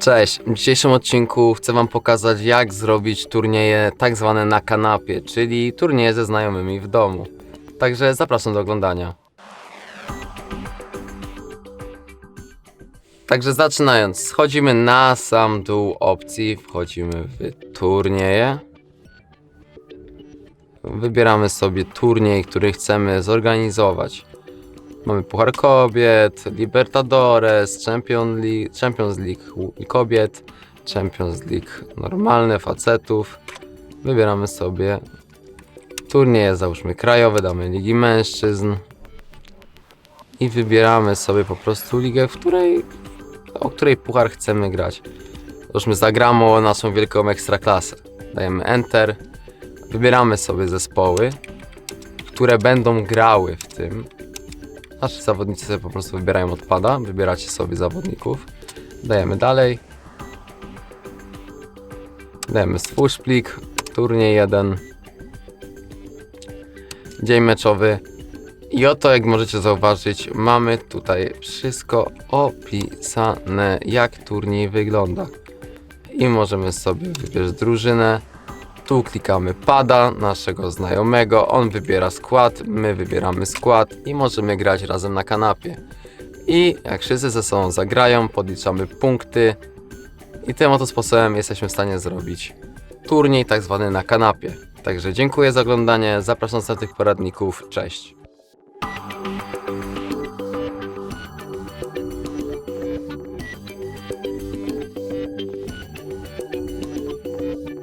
Cześć, w dzisiejszym odcinku chcę Wam pokazać jak zrobić turnieje tak zwane na kanapie, czyli turnieje ze znajomymi w domu. Także zapraszam do oglądania. Także zaczynając, schodzimy na sam dół opcji, wchodzimy w turnieje. Wybieramy sobie turniej, który chcemy zorganizować. Mamy Puchar Kobiet, Libertadores, Champion League, Champions League kobiet, Champions League normalne facetów. Wybieramy sobie turnieje, załóżmy krajowe, damy Ligi Mężczyzn. I wybieramy sobie po prostu ligę, w której, o której puchar chcemy grać. Załóżmy zagramy o naszą wielką ekstraklasę. Dajemy Enter. Wybieramy sobie zespoły, które będą grały w tym. Nasi zawodnicy sobie po prostu wybierają odpada, wybieracie sobie zawodników, dajemy dalej. Dajemy swój plik, turniej 1, dzień meczowy. I oto, jak możecie zauważyć, mamy tutaj wszystko opisane, jak turniej wygląda. I możemy sobie wybierać drużynę. Tu klikamy pada naszego znajomego, on wybiera skład, my wybieramy skład i możemy grać razem na kanapie. I jak wszyscy ze sobą zagrają, podliczamy punkty i tym oto sposobem jesteśmy w stanie zrobić turniej tak zwany na kanapie. Także dziękuję za oglądanie, zapraszam do tych poradników, cześć.